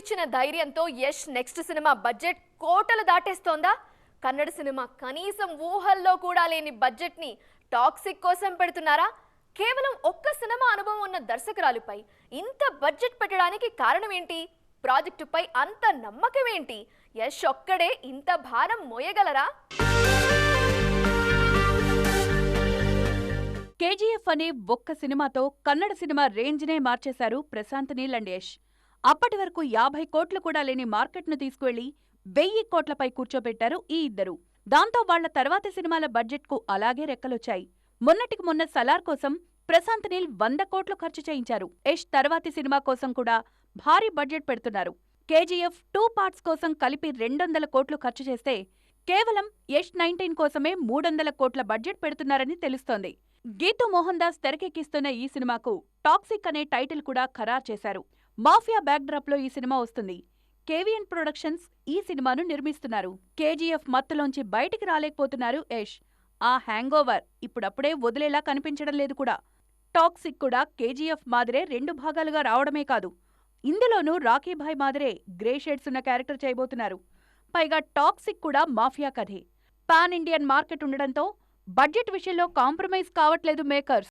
ఇచ్చిన ధైర్యంతో Yash next cinema budget కోటలు దాటేస్తోందా? కన్నడ సినిమా కనీసం ఊహల్లో కూడా లేని బడ్జెట్ని టాక్సిక్ కోసం పెడుతున్నారా? కేవలం ఒక్క సినిమా అనుభవం ఉన్న దర్శకురాలుపై ఇంత బడ్జెట్ పెట్టడానికి కారణం ఏంటి ప్రాజెక్టుపై అంత నమ్మకం ఏంటి యష్ ఒక్కడే ఇంత భారం మోయగలరా? కేజీఎఫ్ అనే ఒక్క సినిమాతో కన్నడ సినిమా రేంజ్నే మార్చేశారు ప్రశాంత్ నీల్ అండ్ యష్. అప్పటి వరకు యాభై కోట్లు కూడా లేని మార్కెట్ను తీసుకువెళ్ళి వెయ్యి కోట్లపై కూర్చోబెట్టారు ఈ ఇద్దరు. దాంతో వాళ్ళ తర్వాతి సినిమాల బడ్జెట్కు అలాగే రెక్కలొచ్చాయి. మొన్నటికి మొన్న సలార్ కోసం ప్రశాంత్ నీల్ వంద కోట్లు ఖర్చు చేయించారు. యష్ తర్వాతి సినిమా కోసం కూడా భారీ బడ్జెట్ పెడుతున్నారు. కేజీఎఫ్ టూ పార్ట్స్ కోసం కలిపి రెండొందల కోట్లు ఖర్చు చేస్తే కేవలం యష్ నైన్టీన్ కోసమే మూడొందల కోట్ల బడ్జెట్ పెడుతున్నారని తెలుస్తోంది. గీతూ మోహన్ దాస్ తెరకెక్కిస్తున్న ఈ సినిమాకు టాక్సిక్ అనే టైటిల్ కూడా ఖరారు చేశారు. మాఫియా బ్యాక్డ్రాప్లో ఈ సినిమా వస్తుంది. కేవీఎన్ ప్రొడక్షన్స్ ఈ సినిమాను నిర్మిస్తున్నారు. కేజీఎఫ్ మత్తులోంచి బయటికి రాలేకపోతున్నారు యష్. ఆ హ్యాంగ్ ఓవర్ ఇప్పుడప్పుడే వదిలేలా కనిపించడం లేదు కూడా. టాక్సిక్ కూడా కేజీఎఫ్ మాదిరే రెండు భాగాలుగా రావడమే కాదు. ఇందులోనూ రాఖీభాయ్ మాదిరే గ్రే షేడ్స్ ఉన్న క్యారెక్టర్ చేయబోతున్నారు. పైగా టాక్సిక్ కూడా మాఫియా కథే. పాన్ ఇండియన్ మార్కెట్ ఉండడంతో బడ్జెట్ విషయంలో కాంప్రమైజ్ కావట్లేదు మేకర్స్.